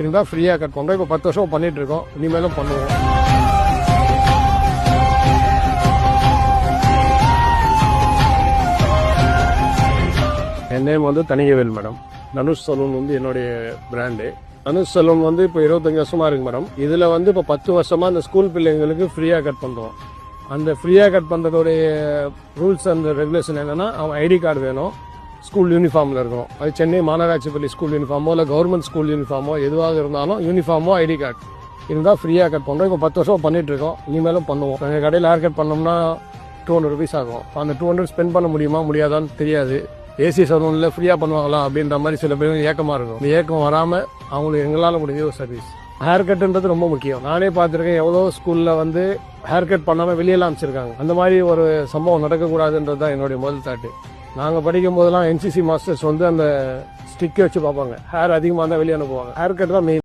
இருந்தால் ஃப்ரீயாக கட் பண்ணுறோம் இப்போ பத்து வருஷம் பண்ணிட்டு இருக்கோம். இனிமேலும் பண்ணுவோம். என் நேம் வந்து தனிகவேல் மேடம். தனுஷ் சலூன் வந்து என்னுடைய பிராண்டு தனுஷ் சலூன் வந்து இப்போ இருபத்தஞ்சு வருஷமா இருக்கு மேடம். இதில் வந்து இப்போ பத்து வருஷமா அந்த ஸ்கூல் பிள்ளைங்களுக்கு ஃப்ரீயாக கட் பண்ணுறோம் அந்த ஃப்ரீயாக கட் பண்ணுறதுடைய ரூல்ஸ் அண்ட் ரெகுலேஷன் என்னன்னா அவன் ஐடி கார்டு வேணும். ஸ்கூல் யூனிஃபார்மில் இருக்கணும் அது சென்னை மாநகராட்சி பள்ளி ஸ்கூல் யூனிஃபார்மோ இல்லை கவர்மெண்ட் ஸ்கூல் யூனிஃபார்மோ எதுவாக இருந்தாலும் யூனிஃபார்மோ ஐடி கார்டு இருந்தால் ஃப்ரீயாக கட் பண்ணுறோம் இப்போ பத்து வருஷம் பண்ணிட்டு இருக்கோம். இனிமேலும் பண்ணுவோம். எங்கள் கடையில் ஹேர் கட் பண்ணோம்னா டூ ஹண்ட்ரட் ருபீஸ் ஆகும். அந்த டூ ஹண்ட்ரட் ஸ்பெண்ட் பண்ண முடியுமா முடியாதான்னு தெரியாது. ஏசி சலூனில் ஃப்ரீயாக பண்ணுவாங்களா அப்படின்ற மாதிரி சில பேருக்கு ஏக்கமாக இருக்கும். இந்த ஏக்கம் வராமல் அவங்களுக்கு எங்களால் முடிஞ்ச ஒரு சர்வீஸ் ஹேர் கட்டுன்றது ரொம்ப முக்கியம். நானே பார்த்துருக்கேன் எவ்வளோ ஸ்கூலில் வந்து ஹேர் கட் பண்ணாமல் வெளியெல்லாம் அமைச்சிருக்காங்க அந்த மாதிரி ஒரு சம்பவம் நடக்கக்கூடாதுன்றது தான் என்னுடைய முதல் தாட்டு நாங்கள் படிக்கும் போதெல்லாம் என்சிசி மாஸ்டர்ஸ் வந்து அந்த ஸ்டிக்கை வச்சு பார்ப்பாங்க. ஹேர் அதிகமாக இருந்தால் வெளியே அனுப்புவாங்க. ஹேர் கட் தான் மெயின்